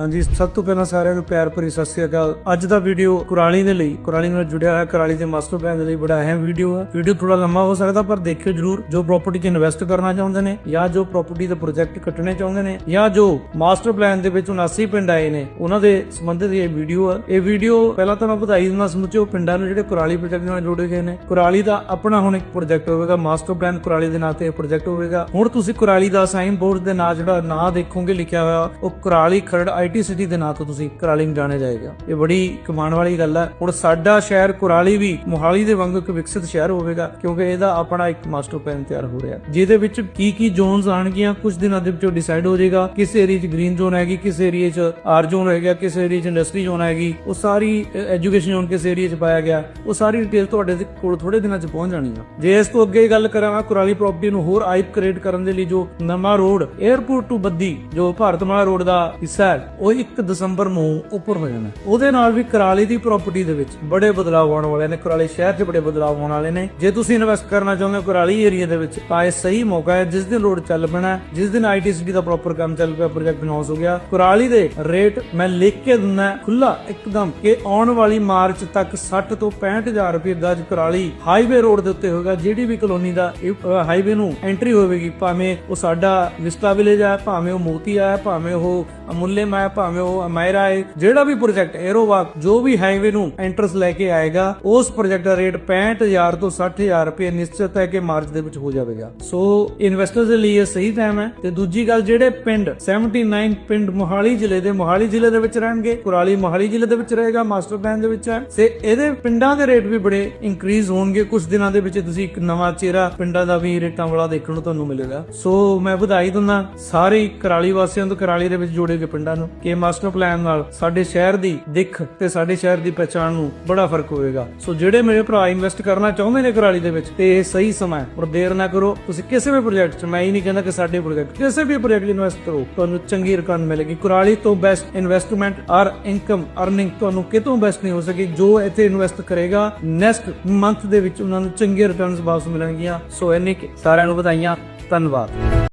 ਹਾਂਜੀ, ਸਭ ਤੋਂ ਪਹਿਲਾਂ ਸਾਰਿਆਂ ਨੂੰ ਪਿਆਰ ਭਰੀ ਸਤਿ ਸ੍ਰੀ ਅਕਾਲ। ਅੱਜ ਦਾ ਵੀਡੀਓ ਕੁਰਾਲੀ ਦੇ ਲਈ, ਕੁਰਾਲੀ ਨਾਲ ਜੁੜਿਆ ਹੋਇਆ ਕੁਰਾਲੀ ਦੇ ਮਾਸਟਰ ਪਲਾਨ ਦੇ ਲਈ ਬੜਾ ਅਹਿਮ ਵੀਡੀਓ ਹੈ ਵੀਡੀਓ ਥੋੜਾ ਲੰਮਾ ਹੋ ਸਕਦਾ, ਪਰ ਦੇਖਿਓ ਜਰੂਰ ਜੋ ਪ੍ਰਾਪਰਟੀ 'ਚ ਇਨਵੈਸਟ ਕਰਨਾ ਚਾਹੁੰਦੇ ਨੇ, ਜਾਂ ਜੋ ਪ੍ਰਾਪਰਟੀ ਦਾ ਪ੍ਰੋਜੈਕਟ ਕੱਟਣੇ ਚਾਹੁੰਦੇ ਨੇ, ਜਾਂ ਜੋ ਮਾਸਟਰ ਪਲਾਨ ਦੇ ਵਿੱਚ 79 ਪਿੰਡ ਆਏ ਨੇ, ਉਹਨਾਂ ਦੇ ਸੰਬੰਧਿਤ ਇਹ ਵੀਡੀਓ ਹੈ ਇਹ ਵੀਡੀਓ ਪਹਿਲਾਂ ਤਾਂ ਮੈਂ ਵਧਾਈ ਦਿੰਦਾ ਸਮੁੱਚੇ ਉਹ ਪਿੰਡਾਂ ਨੂੰ ਜਿਹੜੇ ਕੁਰਾਲੀ ਪ੍ਰੋਜੈਕਟ ਨਾਲ ਜੁੜੇ ਗਏ ਨੇ। ਕੁਰਾਲੀ ਦਾ ਆਪਣਾ ਹੁਣ ਇੱਕ ਪ੍ਰੋਜੈਕਟ ਹੋਵੇਗਾ ਮਾਸਟਰ ਪਲਾਨ ਕੁਰਾਲੀ ਦੇ ਨਾਂ ਤੇ ਇਹ ਪ੍ਰੋਜੈਕਟ ਹੋਵੇਗਾ। ਹੁਣ ਤੁਸੀਂ ਕੁਰਾਲੀ ਦਾ ਸਾਈਨ ਬੋਰਡ ਦੇ ਨਾਂ ਜਿਹੜਾ, ਨਾਂ ਦੇਖੋਗੇ, ਲਿਖਿਆ ਹੋਇਆ, ਉਹ ਕੁਰਾਲੀ ਖਰੜ ਆਈਟੀ ਸਿਟੀ ਦੇ ਨਾਂ ਤੋਂ ਤੁਸੀਂ ਕੁਰਾਲੀ ਨੂੰ ਜਾਣਿਆ ਜਾਏਗਾ। ਇਹ ਬੜੀ ਕਮਾਣ ਵਾਲੀ ਗੱਲ ਹੈ ਹੁਣ ਸਾਡਾ ਸ਼ਹਿਰ ਕੁਰਾਲੀ ਵੀ ਮੋਹਾਲੀ ਦੇ ਵਾਂਗੂ ਇੱਕ ਵਿਕਸਿਤ ਸ਼ਹਿਰ ਹੋਵੇਗਾ, ਕਿਉਂਕਿ ਇਹਦਾ ਆਪਣਾ ਇੱਕ ਮਾਸਟਰ ਪਲਾਨ ਤਿਆਰ ਹੋ ਰਿਹਾ। ਜਿਹਦੇ ਵਿੱਚ ਕੀ ਕੀ ਜ਼ੋਨਸ ਆਣਗੀਆਂ ਕੁਝ ਦਿਨਾਂ ਦੇ ਵਿੱਚੋਂ ਡਿਸਾਈਡ ਹੋ ਜਾਏਗਾ ਕਿਸ ਏਰੀਆ 'ਚ ਗ੍ਰੀਨ ਜ਼ੋਨ ਹੈਗੀ, ਕਿਸ ਏਰੀਆ 'ਚ ਆਰ ਜ਼ੋਨ ਹੈਗਾ, ਕਿਸ ਏਰੀਆ 'ਚ ਇੰਡਸਟਰੀ ਜ਼ੋਨ ਹੈਗੀ। ਉਹ ਸਾਰੀ ਐਜੂਕੇਸ਼ਨ ਜ਼ੋਨ ਕਿਸ ਏਰੀਆ 'ਚ ਪਾਇਆ ਗਿਆ, ਉਹ ਸਾਰੀ ਡਿਟੇਲ ਤੁਹਾਡੇ ਕੋਲ ਥੋੜੇ ਦਿਨਾਂ 'ਚ ਪਹੁੰਚ ਜਾਣੀ ਆ। ਜੇ ਇਸ ਤੋਂ ਅੱਗੇ ਗੱਲ ਕਰਾਂ ਮੈਂ ਕੁਰਾਲੀ ਪ੍ਰਾਪਰਟੀ ਨੂੰ ਹੋਰ ਆਈਪ ਕ੍ਰੀਏਟ ਕਰਨ ਦੇ ਲਈ ਜੋ ਨਵਾਂ ਰੋਡ 에ਅਰਪੋਰਟ ਟੂ ਬੱਦੀ, ਜੋ ਭਾਰਤਮਾਲਾ ਰੋਡ ਦਾ ਹਿੱਸਾ ਹੈ ਉਹ 1 ਦਸੰਬਰ ਨੂੰ ਉੱਪਰ ਹੋ ਜਾਣਾ ਉਹਦੇ ਨਾਲ ਵੀ ਕਰਾਲੀ ਦੀ ਪ੍ਰਾਪਰਟੀ ਦੇ ਵਿੱਚ ਬੜੇ ਬਦਲਾਅ ਆਉਣ ਵਾਲੇ ਨੇ। ਕੁਰਾਲੀ ਸ਼ਹਿਰ 'ਚ ਬੜੇ ਬਦਲਾਅ ਆਉਣ ਵਾਲੇ ਨੇ। ਜੇ ਤੁਸੀਂ ਇਨਵੈਸਟ ਕਰਨਾ ਚਾਹੁੰਦੇ ਹੋ ਕੁਰਾਲੀ ਏਰੀਆ ਦੇ ਵਿੱਚ, ਤਾਂ ਇਹ ਸਹੀ ਮੌਕਾ ਹੈ। ਜਿਸ ਦਿਨ ਰੋਡ ਚੱਲ ਪੈਣਾ, ਜਿਸ ਦਿਨ ਆਈਟੀਸੀਟੀ ਦਾ ਪ੍ਰੋਪਰ ਕੰਮ ਚੱਲ ਪਿਆ ਪ੍ਰੋਜੈਕਟ ਅਨਾਉਂਸ ਹੋ ਗਿਆ, ਕੁਰਾਲੀ ਦੇ ਰੇਟ ਮੈਂ ਲਿਖ ਕੇ ਦਿੰਦਾ ਖੁੱਲਾ ਇੱਕਦਮ ਕਿ ਆਉਣ ਵਾਲੀ ਮਾਰਚ ਤੱਕ 60 ਤੋਂ 65000 ਰੁਪਏ ਦਾ ਕਰਾਲੀ ਹਾਈਵੇ ਰੋਡ ਦੇ ਉੱਤੇ ਹੋਗਾ ਜਿਹੜੀ ਵੀ ਕਲੋਨੀ ਦਾ ਹਾਈਵੇ ਨੂੰ ਐਂਟਰੀ ਹੋਵੇਗੀ, ਭਾਵੇਂ ਉਹ ਸਾਡਾ ਵਿਸਟਾ ਵਿਲੇਜ ਹੈ ਭਾਵੇਂ ਉਹ ਮੋਤੀ ਆ, ਭਾਵੇਂ ਉਹ ਅਮੁੱਲੇ ਮੈਂ ਭਾਵੇਂ ਉਹ ਅਮਾਇਰਾ ਹੈ, ਜਿਹੜਾ ਵੀ ਪ੍ਰੋਜੈਕਟ 에ਰੋਵਾਕ ਜੋ ਵੀ ਹਾਈਵੇ ਨੂੰ ਐਂਟਰਸ ਲੈ ਕੇ ਆਏਗਾ, ਉਸ ਪ੍ਰੋਜੈਕਟ ਦਾ ਰੇਟ 65000 ਤੋਂ 60000 ਰੁਪਏ ਨਿਸ਼ਚਿਤ ਹੈ ਕਿ ਮਾਰਚ ਦੇ ਵਿੱਚ ਹੋ ਜਾਵੇਗਾ। ਸੋ ਇਨਵੈਸਟਰਸ ਦੇ ਲਈ ਇਹ ਸਹੀ ਟਾਈਮ ਹੈ। ਤੇ ਦੂਜੀ ਗੱਲ, ਜਿਹੜੇ ਪਿੰਡ 79 ਪਿੰਡ ਮੋਹਾਲੀ ਜ਼ਿਲ੍ਹੇ ਦੇ, ਮੋਹਾਲੀ ਜ਼ਿਲ੍ਹੇ ਦੇ ਵਿੱਚ ਰਹਿਣਗੇ, ਕੁਰਾਲੀ ਮੋਹਾਲੀ ਜ਼ਿਲ੍ਹੇ ਦੇ ਵਿੱਚ ਰਹੇਗਾ ਮਾਸਟਰ ਪਲਾਨ ਦੇ ਵਿੱਚ ਹੈ। ਤੇ ਇਹਦੇ ਪਿੰਡਾਂ ਦੇ ਰੇਟ ਵੀ ਬੜੇ ਇਨਕਰੀਜ਼ ਹੋਣਗੇ। ਕੁਝ ਦਿਨਾਂ ਦੇ ਵਿੱਚ ਤੁਸੀਂ ਇੱਕ ਨਵਾਂ ਚਿਹਰਾ ਪਿੰਡਾਂ ਦਾ ਵੀ ਰੇਟਾਂ ਵਾਲਾ ਦੇਖਣ ਨੂੰ ਤੁਹਾਨੂੰ ਮਿਲੇਗਾ। ਸੋ ਮੈਂ ਵਧਾਈ ਦਿੰਦਾ ਸਾਰੇ ਕੁਰਾਲੀ ਵਾਸੀਆਂ ਨੂੰ ਕੁਰਾਲੀ ਦੇ ਵਿੱਚ ਜੁੜੇ ਗਏ ਪਿੰਡਾਂ ਨੂੰ। ਕਿ ਮਾਸਟਰ ਪਲਾਨ ਨਾਲ ਸਾਡੇ ਸ਼ਹਿਰ ਦੀ ਦਿੱਖ ਤੇ ਸਾਡੇ ਸ਼ਹਿਰ ਦੀ ਪਛਾਣ ਨੂੰ ਬੜਾ ਫ਼ਰਕ ਹੋਵੇਗਾ। ਸੋ ਜਿਹੜੇ ਮੇਰੇ ਭਰਾ ਇਨਵੈਸਟ ਕਰਨਾ ਚਾਹੁੰਦੇ ਨੇ ਕੁਰਾਲੀ ਦੇ ਵਿੱਚ, ਤੇ ਇਹ ਸਹੀ ਸਮਾਂ ਹੈ। ਔਰ ਦੇਰ ਨਾ ਕਰੋ, ਤੁਸੀਂ ਕਿਸੇ ਵੀ ਪ੍ਰੋਜੈਕਟ 'ਚ, ਮੈਂ ਹੀ ਨਹੀਂ ਕਹਿੰਦਾ ਕਿ ਸਾਡੇ ਪ੍ਰੋਜੈਕਟ ਕਿਸੇ ਵੀ ਪ੍ਰੋਜੈਕਟ ਇਨਵੈਸਟ ਕਰੋ। ਤੁਹਾਨੂੰ ਚੰਗੀ ਰਕਮ ਮਿਲੇਗੀ। ਕੁਰਾਲੀ ਤੋਂ ਬੈਸਟ ਇਨਵੈਸਟਮੈਂਟ ਔਰ ਇਨਕਮ ਅਰਨਿੰਗ ਤੁਹਾਨੂੰ ਕਿਤੋਂ ਬੈਸਟ ਨਹੀਂ ਹੋ ਸਕੀ, ਜੋ ਇੱਥੇ ਇਨਵੈਸਟ ਕਰੇਗਾ ਨੈਕਸਟ ਮੰਥ ਦੇ ਵਿੱਚ ਉਹਨਾਂ ਨੂੰ ਚੰਗੇ ਰਿਟਰਨਸ ਵਾਪਸ ਮਿਲਣਗੀਆਂ। ਸੋ ਇੰਨੇ ਸਾਰਿਆਂ ਨੂੰ ਵਧਾਈਆਂ। ਧੰਨਵਾਦ।